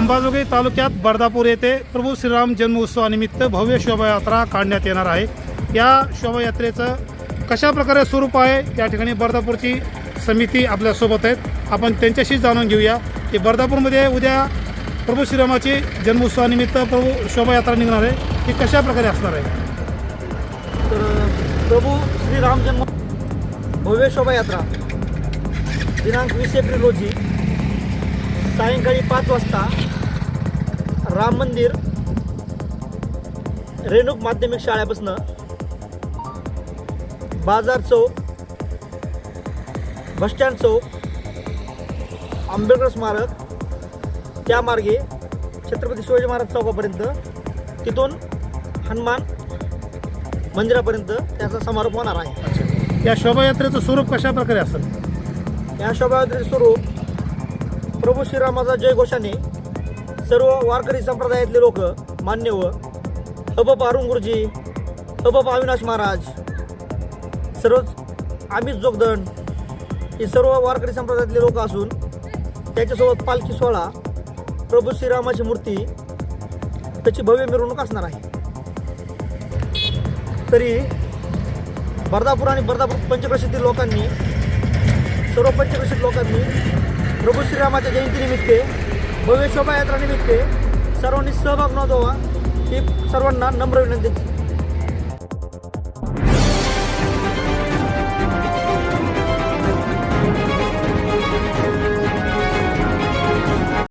अंबाजोगाई तालुक्यात बर्दापूर येथे प्रभू श्रीराम जन्मोत्सवानिमित्त भव्य शोभायात्रा काढण्यात येणार आहे. या शोभायात्रेचं कशा प्रकारे स्वरूप आहे या ठिकाणी बर्दापूरची समिती आपल्यासोबत आहेत. आपण त्यांच्याशी जाणून घेऊया की बर्दापूरमध्ये उद्या प्रभू श्रीरामाची जन्मोत्सवानिमित्त प्रभू शोभायात्रा निघणार आहे. ती कशा प्रकारे असणार आहे? तर प्रभू श्रीराम जन्म भव्य शोभायात्रा. दिनांक वीस एप्रिल रोजी सायंकाळी पाच वाजता राम मंदिर रेणुक माध्यमिक शाळेपासून बाजार चौक बसस्टँड चौक आंबेडकर स्मारक त्या मार्गे छत्रपती शिवाजी महाराज चौकापर्यंत तिथून हनुमान मंदिरापर्यंत त्याचा समारोप होणार आहे. या शोभायात्रेचं स्वरूप कशा प्रकारे असेल? या शोभायात्रेचे स्वरूप प्रभू श्रीरामाचा जयघोषाने सर्व वारकरी संप्रदायातले लोक मान्यव अबप अरुण गुरुजी अबप अविनाश महाराज सर्वच आमिष जोगदंड हे सर्व वारकरी संप्रदायातले लोक असून त्याच्यासोबत पालखी सोहळा प्रभू श्रीरामाची मूर्ती त्याची भव्य मिरवणूक असणार आहे. तरी बर्दापूर आणि बर्दापूर पंचक्रोशीतील लोकांनी सर्व पंचक्रोशीत लोकांनी प्रभू श्रीरामाच्या जयंतीनिमित्त भव्य शोभायात्रा निमित्त सर्वांनी सहभाग नोंदवा. ही सर्वांना नम्र विनंती.